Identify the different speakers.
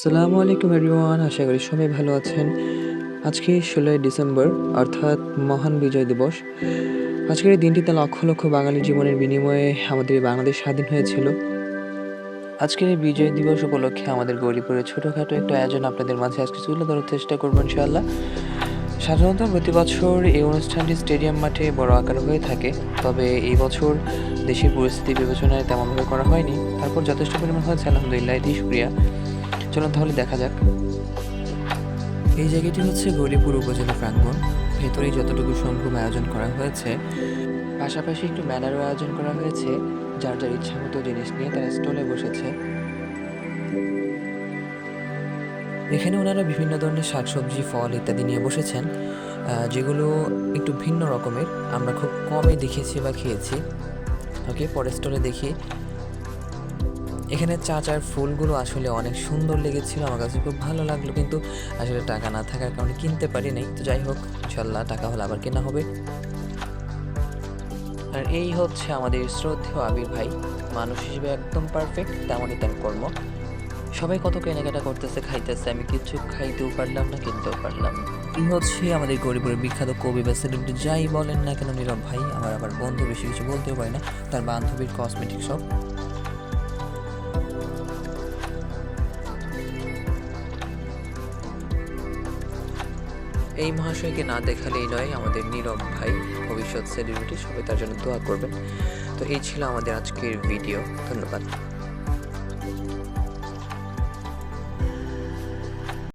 Speaker 1: সালামু আলাইকুম এভরিওয়ান, আশা করি সবাই ভালো আছেন। আজকে ষোলোই ডিসেম্বর, অর্থাৎ মহান বিজয় দিবস। আজকের এই দিনটিতে লক্ষ লক্ষ বাঙালি জীবনের বিনিময়ে আমাদের বাংলাদেশ স্বাধীন হয়েছিল। আজকের এই বিজয় দিবস উপলক্ষে আমাদের গরিপুরের ছোটোখাটো একটা আয়োজন আপনাদের মাঝে আজকে তুলে ধরার চেষ্টা করব ইনশাআল্লাহ। সাধারণত প্রতি বছর এই অনুষ্ঠানটি স্টেডিয়াম মাঠে বড় আকার হয়ে থাকে। তবে এই বছর দেশের পরিস্থিতি বিবেচনায় তেমনভাবে করা হয়নি। তারপর যথেষ্ট পরিমাণ হয়েছে, আলহামদুলিল্লাহ এটি শুক্রিয়া। চলুন তাহলে দেখা যাক। এই জায়গাটি হচ্ছে গৌরীপুর উপজেলা প্রাঙ্গণ। ভেতরেই যতটুকু সম্ভব আয়োজন করা হয়েছে। পাশাপাশি একটু মেলারও আয়োজন করা হয়েছে। যার যার ইচ্ছা মতো জিনিস নিয়ে তারা স্টলে বসেছে। এখানে ওনারা বিভিন্ন ধরনের শাকসবজি, ফল ইত্যাদি নিয়ে বসেছেন যেগুলো একটু ভিন্ন রকমের। আমরা খুব কমই দেখেছি বা খেয়েছি। ওকে, পরের স্টলে দেখি। এখানে চাচার ফুলগুলো আসলে অনেক সুন্দর লেগেছিল, আমার কাছে খুব ভালো লাগল। কিন্তু আসলে টাকা না থাকার কারণে কিনতে পারি নাই। তো যাই হোক ইনশাল্লাহ টাকা হলে আবার কেনা হবে। আর এই হচ্ছে আমাদের শ্রদ্ধেয় আবির ভাই। মানুষ হিসেবে একদম পারফেক্ট তেমনই তার কর্ম। সবাই কত কেনাকাটা করতেছে, খাইতেছে, আমি কিছু খাইতেও পারলাম না, কিনতেও পারলাম এই হচ্ছে আমাদের গরিবের বিখ্যাত কবি বা সেলিব্রিটি যাই বলেন না কেন, নীরব ভাই। আমার আবার বন্ধু, বেশি কিছু বলতেও পারি না। তার বান্ধবীর কসমেটিক শপ এই মহাশয়কে না দেখালেই নয়, আমাদের নীরব ভাই ভবিষ্যৎ সেলিব্রিটি সবাই তার জন্য দোয়া করবেন। তো এই ছিল আমাদের আজকের ভিডিও ধন্যবাদ।